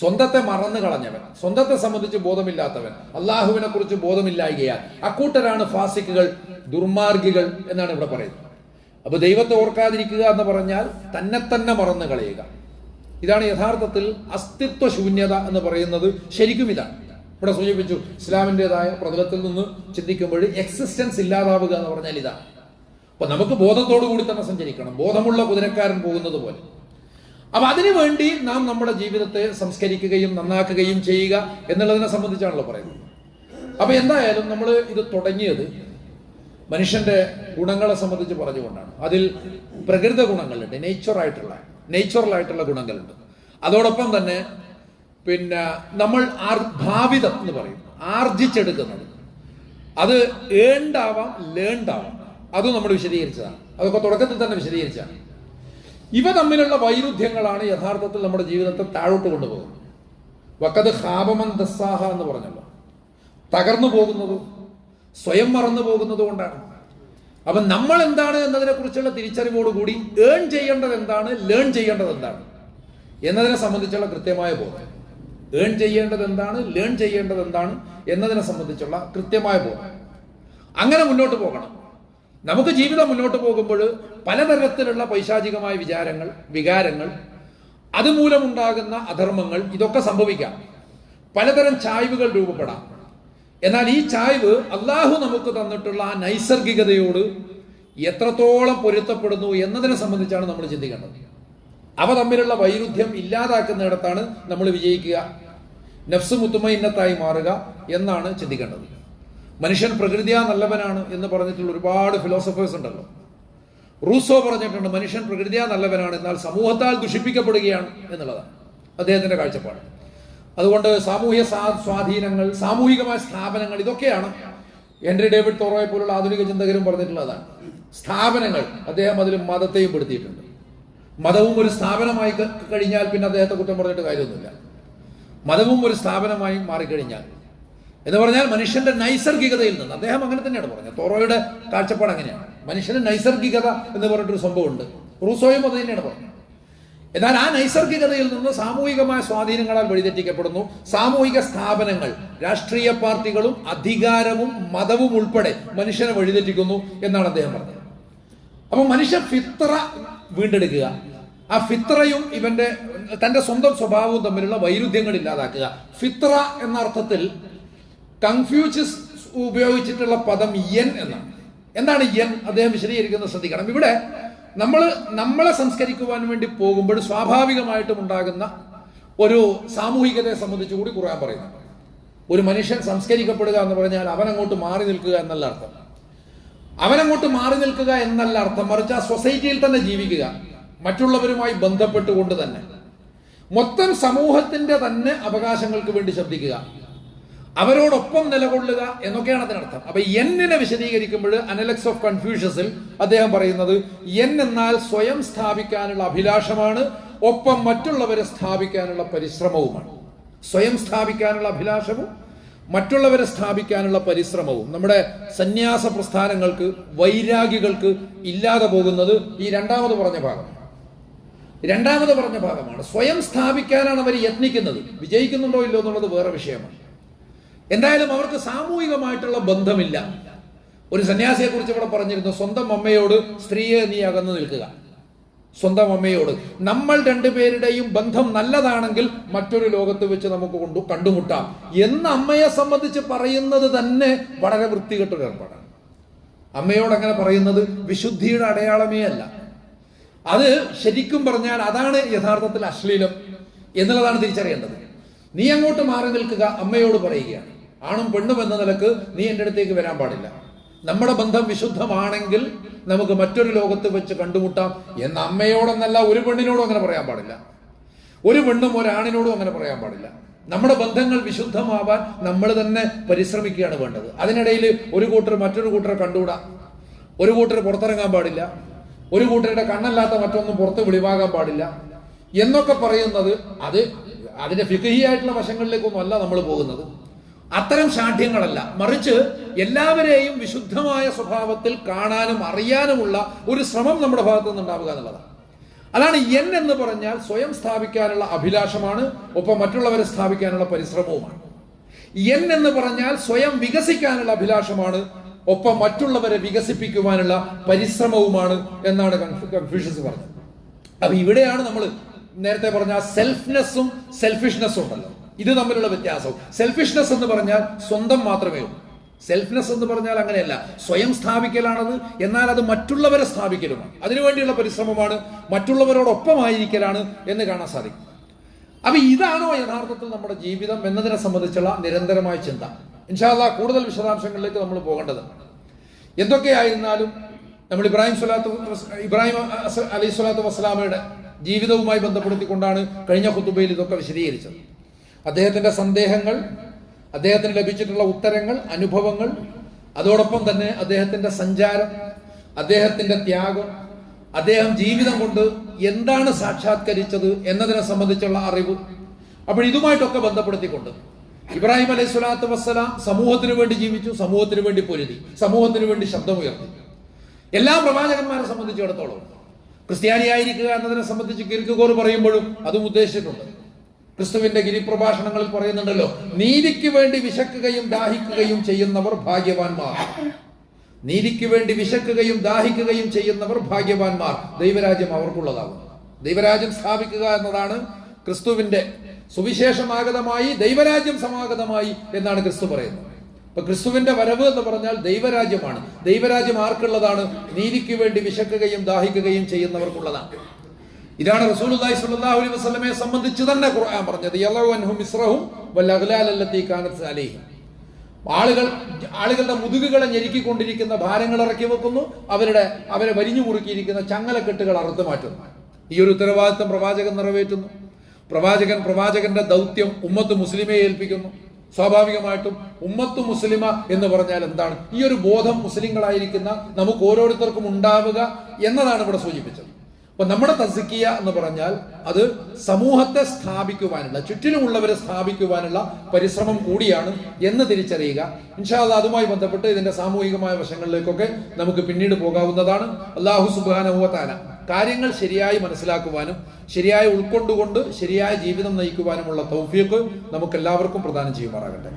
സ്വന്തത്തെ മറന്നു കളഞ്ഞവൻ സ്വന്തത്തെ സംബന്ധിച്ച് ബോധമില്ലാത്തവൻ അള്ളാഹുവിനെ കുറിച്ച് ബോധമില്ലായികയാൽ അക്കൂട്ടരാണ് ഫാസിക്കുകൾ ദുർമാർഗികൾ എന്നാണ് ഇവിടെ പറയുന്നത്. അപ്പൊ ദൈവത്തെ ഓർക്കാതിരിക്കുക എന്ന് പറഞ്ഞാൽ തന്നെ തന്നെ മറന്നു കളയുക. ഇതാണ് യഥാർത്ഥത്തിൽ അസ്തിത്വ ശൂന്യത എന്ന് പറയുന്നത് ശരിക്കും ഇതാണ്. ഇവിടെ സൂചിപ്പിച്ചു ഇസ്ലാമിന്റെതായ പ്രതലത്തിൽ നിന്ന് ചിന്തിക്കുമ്പോൾ എക്സിസ്റ്റൻസ് ഇല്ലാതാവുക എന്ന് പറഞ്ഞാൽ ഇതാ. അപ്പൊ നമുക്ക് ബോധത്തോടു കൂടി തന്നെ സഞ്ചരിക്കണം. ബോധമുള്ള കുതിരക്കാരൻ പോകുന്നത് പോലെ. അപ്പൊ അതിനു വേണ്ടി നാം നമ്മുടെ ജീവിതത്തെ സംസ്കരിക്കുകയും നന്നാക്കുകയും ചെയ്യുക എന്നുള്ളതിനെ സംബന്ധിച്ചാണല്ലോ പറയുന്നത്. അപ്പൊ എന്തായാലും നമ്മൾ ഇത് തുടങ്ങിയത് മനുഷ്യന്റെ ഗുണങ്ങളെ സംബന്ധിച്ച് പറഞ്ഞുകൊണ്ടാണ്. അതിൽ പ്രകൃത ഗുണങ്ങളുണ്ട്. നേച്ചറായിട്ടുള്ള നേച്ചുറലായിട്ടുള്ള ഗുണങ്ങളുണ്ട്. അതോടൊപ്പം തന്നെ പിന്നെ നമ്മൾ ഭാവിതം എന്ന് പറയും. ആർജിച്ചെടുക്കുന്നത്. അത് ഏണ്ടാവാം ലേണ്ടാവാം. അതും നമ്മൾ വിശദീകരിച്ചതാണ്. അതൊക്കെ തുടക്കത്തിൽ തന്നെ വിശദീകരിച്ചാണ് ഇവ തമ്മിലുള്ള വൈരുദ്ധ്യങ്ങളാണ് യഥാർത്ഥത്തിൽ നമ്മുടെ ജീവിതത്തെ താഴോട്ട് കൊണ്ടുപോകുന്നത്. വക്കത് ഹാപമൻ ദസ്സാഹ എന്ന് പറഞ്ഞല്ലോ. തകർന്നു പോകുന്നത് സ്വയം മറന്നു പോകുന്നത് കൊണ്ടാണ്. അപ്പം നമ്മൾ എന്താണ് എന്നതിനെ കുറിച്ചുള്ള തിരിച്ചറിവോടുകൂടി ഏൺ ചെയ്യേണ്ടത് എന്താണ് ലേൺ ചെയ്യേണ്ടത് എന്താണ് എന്നതിനെ സംബന്ധിച്ചുള്ള കൃത്യമായ ബോധം. ഏൺ ചെയ്യേണ്ടത് എന്താണ് ലേൺ ചെയ്യേണ്ടത് എന്താണ് എന്നതിനെ സംബന്ധിച്ചുള്ള കൃത്യമായ ബോധം. അങ്ങനെ മുന്നോട്ട് പോകണം. നമുക്ക് ജീവിതം മുന്നോട്ട് പോകുമ്പോൾ പലതരത്തിലുള്ള പൈശാചികമായ വിചാരങ്ങൾ വികാരങ്ങൾ അതുമൂലമുണ്ടാകുന്ന അധർമ്മങ്ങൾ ഇതൊക്കെ സംഭവിക്കാം. പലതരം ചായ്വുകൾ രൂപപ്പെടാം. എന്നാൽ ഈ ചായ്വ് അള്ളാഹു നമുക്ക് തന്നിട്ടുള്ള ആ നൈസർഗികതയോട് എത്രത്തോളം പൊരുത്തപ്പെടുന്നു എന്നതിനെ സംബന്ധിച്ചാണ് നമ്മൾ ചിന്തിക്കേണ്ടത്. അവ തമ്മിലുള്ള വൈരുദ്ധ്യം ഇല്ലാതാക്കുന്നിടത്താണ് നമ്മൾ വിജയിക്കുക. നഫ്സ് മുത്തുമയിന്നത്തായി മാറുക എന്നാണ് ചിന്തിക്കേണ്ടത്. മനുഷ്യൻ പ്രകൃതിയാ നല്ലവനാണ് എന്ന് പറഞ്ഞിട്ടുള്ള ഒരുപാട് ഫിലോസഫേഴ്സ് ഉണ്ടല്ലോ. റൂസോ പറഞ്ഞിട്ടുണ്ട് മനുഷ്യൻ പ്രകൃതിയാ നല്ലവനാണ് എന്നാൽ സമൂഹത്താൽ ദുഷിപ്പിക്കപ്പെടുകയാണ് എന്നുള്ളതാണ് അദ്ദേഹത്തിന്റെ കാഴ്ചപ്പാട്. അതുകൊണ്ട് സാമൂഹ്യ സ്വാധീനങ്ങൾ സാമൂഹികമായ സ്ഥാപനങ്ങൾ ഇതൊക്കെയാണ് ഹെൻറി ഡേവിഡ് തോറോയെ പോലുള്ള ആധുനിക ചിന്തകരും പറഞ്ഞിട്ടുള്ളതാണ്. സ്ഥാപനങ്ങൾ അദ്ദേഹം അതിൽ മതത്തെയും പെടുത്തിയിട്ടുണ്ട്. മതവും ഒരു സ്ഥാപനമായി കഴിഞ്ഞാൽ പിന്നെ അദ്ദേഹത്തെ കുറ്റം പറഞ്ഞിട്ട് കാര്യമൊന്നുമില്ല. മതവും ഒരു സ്ഥാപനമായി മാറിക്കഴിഞ്ഞാൽ. എന്ന് പറഞ്ഞാൽ മനുഷ്യന്റെ നൈസർഗികതയിൽ നിന്ന് അദ്ദേഹം അങ്ങനെ തന്നെയാണ് പറഞ്ഞത്. തോറോയുടെ കാഴ്ചപ്പാട് അങ്ങനെയാണ്. മനുഷ്യന്റെ നൈസർഗികത എന്ന് പറഞ്ഞിട്ടൊരു സംഭവമുണ്ട്. റൂസോയും അത് തന്നെയാണ് പറഞ്ഞത്. എന്നാൽ ആ നൈസർഗികതയിൽ നിന്ന് സാമൂഹികമായ സ്വാധീനങ്ങളാൽ വഴിതെറ്റിക്കപ്പെടുന്നു. സാമൂഹിക സ്ഥാപനങ്ങൾ രാഷ്ട്രീയ പാർട്ടികളും അധികാരവും മതവും ഉൾപ്പെടെ മനുഷ്യനെ വഴിതെറ്റിക്കുന്നു എന്നാണ് അദ്ദേഹം പറഞ്ഞത്. അപ്പൊ മനുഷ്യ ഫിത്ര വീണ്ടെടുക്കുക. ആ ഫിത്രയും ഇവന്റെ തന്റെ സ്വന്തം സ്വഭാവവും തമ്മിലുള്ള വൈരുദ്ധ്യങ്ങൾ ഇല്ലാതാക്കുക. ഫിത്ര എന്ന അർത്ഥത്തിൽ കൺഫ്യൂഷ്യസ് ഉപയോഗിച്ചിട്ടുള്ള പദം യൻ എന്നാണ്. എന്താണ് യൻ? അദ്ദേഹം വിശദീകരിക്കുന്നത് ശ്രദ്ധിക്കണം. ഇവിടെ നമ്മൾ നമ്മളെ സംസ്കരിക്കുവാൻ വേണ്ടി പോകുമ്പോൾ സ്വാഭാവികമായിട്ടും ഉണ്ടാകുന്ന ഒരു സാമൂഹികതയെ സംബന്ധിച്ച് കൂടി ഖുർആൻ പറയുന്നു. ഒരു മനുഷ്യൻ സംസ്കരിക്കപ്പെടുക എന്ന് പറഞ്ഞാൽ അവനങ്ങോട്ട് മാറി നിൽക്കുക എന്നല്ല അർത്ഥം. അവനങ്ങോട്ട് മാറി നിൽക്കുക എന്നല്ല അർത്ഥം. മറിച്ച് ആ സൊസൈറ്റിയിൽ തന്നെ ജീവിക്കുക. മറ്റുള്ളവരുമായി ബന്ധപ്പെട്ടുകൊണ്ട് തന്നെ. മൊത്തം സമൂഹത്തിന്റെ തന്നെ അവകാശങ്ങൾക്ക് വേണ്ടി ശബ്ദിക്കുക അവരോടൊപ്പം നിലകൊള്ളുക എന്നൊക്കെയാണ് അതിനർത്ഥം. അപ്പൊ എന്നിനെ വിശദീകരിക്കുമ്പോൾ അനലക്സ് ഓഫ് കൺഫ്യൂഷൻസിൽ അദ്ദേഹം പറയുന്നത് എൻ എന്നാൽ സ്വയം സ്ഥാപിക്കാനുള്ള അഭിലാഷമാണ് ഒപ്പം മറ്റുള്ളവരെ സ്ഥാപിക്കാനുള്ള പരിശ്രമവുമാണ്. സ്വയം സ്ഥാപിക്കാനുള്ള അഭിലാഷവും മറ്റുള്ളവരെ സ്ഥാപിക്കാനുള്ള പരിശ്രമവും. നമ്മുടെ സന്യാസ പ്രസ്ഥാനങ്ങൾക്ക് വൈരാഗികൾക്ക് ഇല്ലാതെ പോകുന്നത് ഈ രണ്ടാമത് പറഞ്ഞ ഭാഗം രണ്ടാമത് പറഞ്ഞ ഭാഗമാണ് സ്വയം സ്ഥാപിക്കാനാണ് അവർ യത്നിക്കുന്നത്. വിജയിക്കുന്നുണ്ടോ ഇല്ലോ എന്നുള്ളത് വേറെ വിഷയമാണ്. എന്തായാലും അവർക്ക് സാമൂഹികമായിട്ടുള്ള ബന്ധമില്ല. ഒരു സന്യാസിയെ കുറിച്ച് ഇവിടെ പറഞ്ഞിരുന്നു സ്വന്തം അമ്മയോട് സ്ത്രീയെ നീ അകന്നു നിൽക്കുക. സ്വന്തം അമ്മയോട്. നമ്മൾ രണ്ടുപേരുടെയും ബന്ധം നല്ലതാണെങ്കിൽ മറ്റൊരു ലോകത്ത് വെച്ച് നമുക്ക് കൊണ്ടു കണ്ടുമുട്ടാം. എന്ന് അമ്മയെ സംബന്ധിച്ച് പറയുന്നത് തന്നെ വളരെ വൃത്തികെട്ടൊരു ഏർപ്പാടാണ്. അമ്മയോട് അങ്ങനെ പറയുന്നത് വിശുദ്ധിയുടെ അടയാളമേ അല്ല. അത് ശരിക്കും പറഞ്ഞാൽ അതാണ് യഥാർത്ഥത്തിൽ അശ്ലീലം എന്നുള്ളതാണ് തിരിച്ചറിയേണ്ടത്. നീ അങ്ങോട്ട് മാറി നിൽക്കുക അമ്മയോട് പറയുകയാണ്. ആണും പെണ്ണും എന്ന നിലയ്ക്ക് നീ എന്റെ അടുത്തേക്ക് വരാൻ പാടില്ല. നമ്മുടെ ബന്ധം വിശുദ്ധമാണെങ്കിൽ നമുക്ക് മറ്റൊരു ലോകത്ത് വെച്ച് കണ്ടുമുട്ടാം എന്ന അമ്മയോടെന്നല്ല ഒരു പെണ്ണിനോടും അങ്ങനെ പറയാൻ പാടില്ല. ഒരു പെണ്ണും ഒരാണിനോടും അങ്ങനെ പറയാൻ പാടില്ല. നമ്മുടെ ബന്ധങ്ങൾ വിശുദ്ധമാവാൻ നമ്മൾ തന്നെ പരിശ്രമിക്കുകയാണ് വേണ്ടത്. അതിനിടയിൽ ഒരു കൂട്ടർ മറ്റൊരു കൂട്ടർ കണ്ടുകൂടാ. ഒരു കൂട്ടർ പുറത്തിറങ്ങാൻ പാടില്ല. ഒരു കൂട്ടരുടെ കണ്ണല്ലാത്ത മറ്റൊന്നും പുറത്ത് വെളിവാകാൻ പാടില്ല. എന്നൊക്കെ പറയുന്നത് അത് അതിന്റെ ഫിഖഹിയായിട്ടുള്ള വശങ്ങളിലേക്കൊന്നും അല്ല നമ്മൾ പോകുന്നത്. അത്തരം ശാഠ്യങ്ങളല്ല. മറിച്ച് എല്ലാവരെയും വിശുദ്ധമായ സ്വഭാവത്തിൽ കാണാനും അറിയാനുമുള്ള ഒരു ശ്രമം നമ്മുടെ ഭാഗത്തു നിന്നുണ്ടാവുക എന്നുള്ളതാണ്. അതാണ് എൻ എന്ന് പറഞ്ഞാൽ സ്വയം സ്ഥാപിക്കാനുള്ള അഭിലാഷമാണ് ഒപ്പം മറ്റുള്ളവരെ സ്ഥാപിക്കാനുള്ള പരിശ്രമവുമാണ്. എൻ എന്ന് പറഞ്ഞാൽ സ്വയം വികസിക്കാനുള്ള അഭിലാഷമാണ് ഒപ്പം മറ്റുള്ളവരെ വികസിപ്പിക്കുവാനുള്ള പരിശ്രമവുമാണ് എന്നാണ് കൺഫ്യൂഷ്യസ് പറഞ്ഞത്. അപ്പൊ ഇവിടെയാണ് നമ്മൾ നേരത്തെ പറഞ്ഞ സെൽഫ്നെസ്സും സെൽഫിഷ്നെസ്സും ഉണ്ടല്ലോ. ഇത് തമ്മിലുള്ള വ്യത്യാസവും സെൽഫിഷ്നെസ് എന്ന് പറഞ്ഞാൽ സ്വന്തം മാത്രമേ ഉള്ളൂ. സെൽഫ്നെസ് എന്ന് പറഞ്ഞാൽ അങ്ങനെയല്ല. സ്വയം സ്ഥാപിക്കലാണത് എന്നാൽ അത് മറ്റുള്ളവരെ സ്ഥാപിക്കലുമാണ്. അതിനുവേണ്ടിയുള്ള പരിശ്രമമാണ് മറ്റുള്ളവരോടൊപ്പമായിരിക്കലാണ് എന്ന് കാണാൻ സാധിക്കും. അപ്പൊ ഇതാണോ യഥാർത്ഥത്തിൽ നമ്മുടെ ജീവിതം എന്നതിനെ സംബന്ധിച്ചുള്ള നിരന്തരമായ ചിന്ത. ഇൻഷാല്ല കൂടുതൽ വിശദാംശങ്ങളിലേക്ക് നമ്മൾ പോകേണ്ടത് എന്തൊക്കെയായിരുന്നാലും നമ്മൾ ഇബ്രാഹിം സ്വലാത്തു ഇബ്രാഹിം അലൈഹി സ്വലാത്തു വസ്സലാമയുടെ ജീവിതവുമായി ബന്ധപ്പെടുത്തിക്കൊണ്ടാണ് കഴിഞ്ഞ കുത്തുബയിൽ ഇതൊക്കെ വിശദീകരിച്ചത്. അദ്ദേഹത്തിന്റെ സന്ദേഹങ്ങൾ അദ്ദേഹത്തിന് ലഭിച്ചിട്ടുള്ള ഉത്തരങ്ങൾ അനുഭവങ്ങൾ അതോടൊപ്പം തന്നെ അദ്ദേഹത്തിന്റെ സഞ്ചാരം അദ്ദേഹത്തിന്റെ ത്യാഗം അദ്ദേഹം ജീവിതം കൊണ്ട് എന്താണ് സാക്ഷാത്കരിച്ചത് എന്നതിനെ സംബന്ധിച്ചുള്ള അറിവ്. അപ്പോൾ ഇതുമായിട്ടൊക്കെ ബന്ധപ്പെടുത്തിക്കൊണ്ട് ഇബ്രാഹിം അലൈഹി സ്വലാത്തു വസ്സലാം സമൂഹത്തിന് വേണ്ടി ജീവിച്ചു സമൂഹത്തിന് വേണ്ടി പൊരുതി സമൂഹത്തിന് വേണ്ടി ശബ്ദമുയർത്തി എല്ലാ പ്രവാചകന്മാരെ സംബന്ധിച്ചിടത്തോളം ക്രിസ്ത്യാനിയായിരിക്കുക എന്നതിനെ സംബന്ധിച്ച് കിർക്കുകോർ പറയുമ്പോഴും അതും ഉദ്ദേശിച്ചിട്ടുണ്ട്. ക്രിസ്തുവിന്റെ ഗിരിപ്രഭാഷണങ്ങളിൽ പറയുന്നുണ്ടല്ലോ നീതിക്ക് വേണ്ടി വിശക്കുകയും ദാഹിക്കുകയും ചെയ്യുന്നവർ ഭാഗ്യവാന്മാർ. നീതിക്ക് വേണ്ടി വിശക്കുകയും ദാഹിക്കുകയും ചെയ്യുന്നവർ ഭാഗ്യവാന്മാർ. ദൈവരാജ്യം അവർക്കുള്ളതാകും ദൈവരാജ്യം സ്ഥാപിക്കുക എന്നതാണ് ക്രിസ്തുവിന്റെ സുവിശേഷമാഗതമായി ദൈവരാജ്യം സമാഗതമായി എന്നാണ് ക്രിസ്തു പറയുന്നത്. അപ്പൊ ക്രിസ്തുവിന്റെ വരവ് എന്ന് പറഞ്ഞാൽ ദൈവരാജ്യമാണ്. ദൈവരാജ്യം ആർക്കുള്ളതാണ്? നീതിക്ക് വേണ്ടി വിശക്കുകയും ദാഹിക്കുകയും ചെയ്യുന്നവർക്കുള്ളതാണ്. ഇതാണ് റസൂലുള്ളാഹി സ്വല്ലല്ലാഹു അലൈഹി വസല്ലമയെ സംബന്ധിച്ച് തന്നെ ഖുർആൻ പറഞ്ഞത്. മിസ്റഹും വൽ കാനത്ത് അലൈഹി. ആളുകൾ ആളുകളുടെ മുതുകുകളെ ഞെരുക്കിക്കൊണ്ടിരിക്കുന്ന ഭാരങ്ങൾ ഇറക്കി വെക്കുന്നു. അവരുടെ അവരെ വരിഞ്ഞു മുറുക്കിയിരിക്കുന്ന ചങ്ങലക്കെട്ടുകൾ അറുത്തു മാറ്റുന്നു. ഈ ഒരു ഉത്തരവാദിത്തം പ്രവാചകൻ നിറവേറ്റുന്നു. പ്രവാചകൻ പ്രവാചകന്റെ ദൗത്യം ഉമ്മത്ത് മുസ്ലിമെ ഏൽപ്പിക്കുന്നു. സ്വാഭാവികമായിട്ടും ഉമ്മത്ത് മുസ്ലിമ എന്ന് പറഞ്ഞാൽ എന്താണ്? ഈ ഒരു ബോധം മുസ്ലിങ്ങളായിരിക്കുന്ന നമുക്ക് ഓരോരുത്തർക്കും ഉണ്ടാവുക എന്നതാണ് ഇവിടെ സൂചിപ്പിച്ചത്. അപ്പൊ നമ്മുടെ തസിക്കിയ എന്ന് പറഞ്ഞാൽ അത് സമൂഹത്തെ സ്ഥാപിക്കുവാനുള്ള ചുറ്റിലുമുള്ളവരെ സ്ഥാപിക്കുവാനുള്ള പരിശ്രമം കൂടിയാണ് എന്ന് തിരിച്ചറിയുക. ഇൻഷാല്ല അതുമായി ബന്ധപ്പെട്ട് ഇതിന്റെ സാമൂഹികമായ വശങ്ങളിലേക്കൊക്കെ നമുക്ക് പിന്നീട് പോകാവുന്നതാണ്. അള്ളാഹു സുബാനുഭവത്താന കാര്യങ്ങൾ ശരിയായി മനസ്സിലാക്കുവാനും ശരിയായി ഉൾക്കൊണ്ടുകൊണ്ട് ശരിയായ ജീവിതം നയിക്കുവാനുമുള്ള തൗഫീഖ് നമുക്ക് എല്ലാവർക്കും പ്രദാനം ചെയ്യുമാറാകട്ടെ.